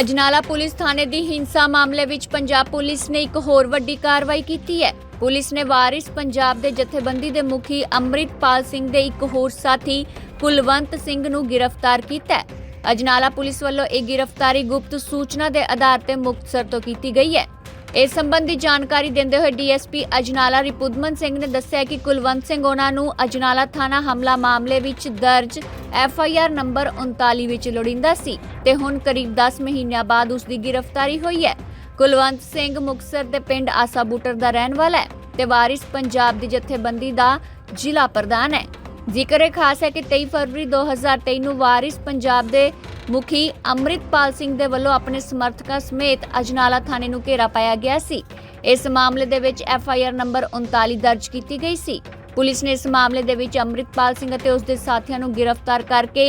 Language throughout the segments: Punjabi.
ਅਜਨਾਲਾ ਪੁਲਿਸ ਥਾਣੇ ਦੀ ਹਿੰਸਾ ਮਾਮਲੇ ਵਿੱਚ ਪੰਜਾਬ ਪੁਲਿਸ ਨੇ ਇੱਕ ਹੋਰ ਵੱਡੀ ਕਾਰਵਾਈ ਕੀਤੀ ਹੈ। ਪੁਲਿਸ ਨੇ ਵਾਰਿਸ ਪੰਜਾਬ ਦੇ ਜਥੇਬੰਦੀ ਦੇ ਮੁਖੀ ਅੰਮ੍ਰਿਤਪਾਲ ਸਿੰਘ ਦੇ ਇੱਕ ਹੋਰ ਸਾਥੀ ਕੁਲਵੰਤ ਸਿੰਘ ਨੂੰ ਗ੍ਰਿਫਤਾਰ ਕੀਤਾ ਹੈ। ਅਜਨਾਲਾ ਪੁਲਿਸ ਵੱਲੋਂ ਇਹ ਗ੍ਰਿਫਤਾਰੀ ਗੁਪਤ ਸੂਚਨਾ ਦੇ ਆਧਾਰ ਤੇ ਮੁਕਤਸਰ ਤੋਂ ਕੀਤੀ ਗਈ ਹੈ। ਇਸ ਸੰਬੰਧੀ ਜਾਣਕਾਰੀ ਦਿੰਦੇ ਹੋਏ ਡੀਐਸਪੀ ਅਜਨਾਲਾ ਰਿਪੁਦਮਨ ਸਿੰਘ ਨੇ ਦੱਸਿਆ ਕਿ ਕੁਲਵੰਤ ਸਿੰਘ ਉਹਨਾਂ ਨੂੰ ਅਜਨਾਲਾ ਥਾਣਾ ਹਮਲਾ ਮਾਮਲੇ ਵਿੱਚ ਦਰਜ ਐਫਆਈਆਰ ਨੰਬਰ 39 ਵਿੱਚ ਲੋੜਿੰਦਾ ਸੀ ਤੇ ਹੁਣ ਕਰੀਬ 10 ਮਹੀਨਿਆਂ ਬਾਅਦ ਉਸ ਦੀ ਗ੍ਰਿਫਤਾਰੀ ਹੋਈ ਹੈ। ਕੁਲਵੰਤ ਸਿੰਘ ਮੁਕਤਸਰ ਦੇ ਪਿੰਡ ਆਸਾ ਬੂਟਰ ਦਾ ਰਹਿਣ ਵਾਲਾ ਹੈ ਤੇ ਵਾਰਿਸ ਪੰਜਾਬ ਦੀ ਜਥੇਬੰਦੀ ਦਾ ਜ਼ਿਲ੍ਹਾ ਪ੍ਰਧਾਨ ਹੈ। ਜ਼ਿਕਰ ਇਹ ਖਾਸ ਹੈ ਕਿ 23 ਫਰਵਰੀ 2023 ਨੂੰ ਵਾਰਿਸ ਪੰਜਾਬ ਦੇ ਮੁਖੀ ਅੰਮ੍ਰਿਤਪਾਲ ਸਿੰਘ ਦੇ ਵੱਲੋਂ ਆਪਣੇ ਸਮਰਥਕਾਂ ਸਮੇਤ ਅਜਨਾਲਾ ਥਾਣੇ ਨੂੰ ਘੇਰਾ ਪਾਇਆ ਗਿਆ ਸੀ। ਇਸ ਮਾਮਲੇ ਦੇ ਵਿੱਚ ਐਫ ਆਈ ਆਰ ਨੰਬਰ 39 ਦਰਜ ਕੀਤੀ ਗਈ ਸੀ। ਪੁਲਿਸ ਨੇ ਇਸ ਮਾਮਲੇ ਦੇ ਵਿੱਚ ਅੰਮ੍ਰਿਤਪਾਲ ਸਿੰਘ ਅਤੇ ਉਸ ਦੇ ਸਾਥੀਆਂ ਨੂੰ ਗ੍ਰਿਫਤਾਰ ਕਰਕੇ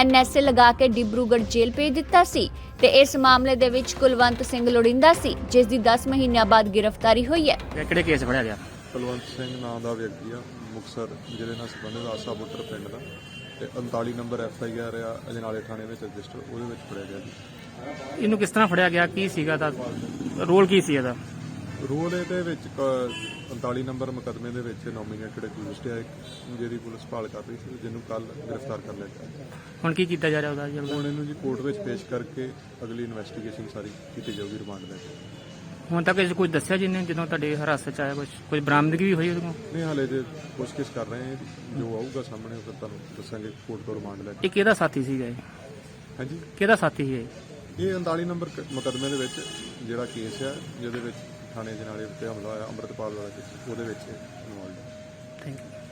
ਐਨਐਸਏ ਲਗਾ ਕੇ ਡਿਬਰੂਗੜ੍ਹ ਜੇਲ੍ਹ ਭੇਜ ਦਿੱਤਾ ਸੀ ਤੇ ਇਸ ਮਾਮਲੇ ਦੇ ਵਿੱਚ ਕੁਲਵੰਤ ਸਿੰਘ ਲੋੜਿੰਦਾ ਸੀ ਜਿਸ ਦੀ 10 ਮਹੀਨਿਆਂ ਬਾਅਦ ਗ੍ਰਿਫਤਾਰੀ ਹੋਈ ਹੈ। ਇਹ ਕਿਹੜੇ ਕੇਸ ਫੜਿਆ ਗਿਆ? ਕੁਲਵੰਤ ਸਿੰਘ ਨਾਮ ਦਾ ਵਿਅਕਤੀ ਆ ਮੁਕਸਰ ਜ਼ਿਲ੍ਹੇ ਨਾਲ ਸੰਬੰਧਿਤ ਆਸਾ ਬੁੱਟਰ ਪਿੰਡ ਦਾ। ਤੇ 39 ਨੰਬਰ ਐਫ ਆਈ ਆਰ ਆ ਅਜਨਾਲੇ ਥਾਣੇ ਵਿੱਚ ਰਜਿਸਟਰ ਉਹਦੇ ਵਿੱਚ ਫੜਿਆ ਗਿਆ ਜੀ। ਇਹਨੂੰ ਕਿਸ ਤਰ੍ਹਾਂ ਫੜਿਆ ਗਿਆ? ਕੀ ਸੀਗਾ ਦਾ ਰੋਲ ਕੀ ਸੀ ਇਹਦਾ? ਰੋਲ ਇਹਦੇ ਵਿੱਚ ਕ- 39 ਨੰਬਰ ਮੁਕੱਦਮੇ ਦੇ ਵਿੱਚ ਨੋਮੀਨੇਟਡ ਅਕਿਊਜ਼ਡ ਹੈ ਇੱਕ ਜਿਹਦੀ ਪੁਲਿਸ ਭਾਲ ਕਰ ਰਹੀ ਸੀ ਜਿਹਨੂੰ ਕੱਲ ਗ੍ਰਿਫਤਾਰ ਕਰ ਲਿਆ ਗਿਆ। ਹੁਣ ਕੀ ਕੀਤਾ ਜਾ ਰਿਹਾ ਉਹਦਾ? ਜੀ ਹੁਣ ਇਹਨੂੰ ਜੀ ਕੋਰਟ ਵਿੱਚ ਪੇਸ਼ ਕਰਕੇ ਅਗਲੀ ਇਨਵੈਸਟੀਗੇਸ਼ਨ ਸਾਰੀ ਕੀਤੀ ਜਾਊਗੀ ਰਿਮਾਂਡ ਕੇ। ਹੁਣ ਤੱਕ ਇਹ ਕੁਝ ਦੱਸਿਆ ਜਿਹਨੇ ਜਦੋਂ ਤੁਹਾਡੇ ਹਿਰਾਸਤ ਚ ਆਇਆ ਕੁਝ ਕੋਈ ਬਰਾਮਦਗੀ ਵੀ ਹੋਈ ਉਹਦੇ ਕੋਲ? ਨਹੀਂ ਹਾਲੇ ਜੇ ਪੁੱਛਗਿੱਛ ਕਰ ਰਹੇ ਹਾਂ ਜੋ। ਆਊਗਾ ਸਾਹਮਣੇ ਉਹ ਫਿਰ ਤੁਹਾਨੂੰ ਦੱਸਾਂਗੇ ਕੋਰਟ ਤੋਂ ਰਿਮਾਂਡ ਲੈ ਕੇ। ਇਹ ਕਿਹਦਾ ਸਾਥੀ ਸੀਗਾ ਇਹ? ਹਾਂਜੀ। ਕਿਹਦਾ ਸਾਥੀ ਸੀ ਇਹ? ਇਹ 39 ਨੰਬਰ ਮੁਕੱਦਮੇ ਦੇ ਵਿੱਚ ਜਿਹੜਾ ਕੇਸ ਆ ਜਿਹਦੇ ਵਿੱਚ ਥਾਣੇ ਜਨਾਲੇ ਉੱਤੇ ਹਮਲਾ ਹੋਇਆ ਅੰਮ੍ਰਿਤਪਾਲ ਵਾਲਾ ਕੇਸ ਉਹਦੇ ਵਿੱਚ ਇਨਵੋਲਡ ਹੈ ਥੈਂਕ ਯੂ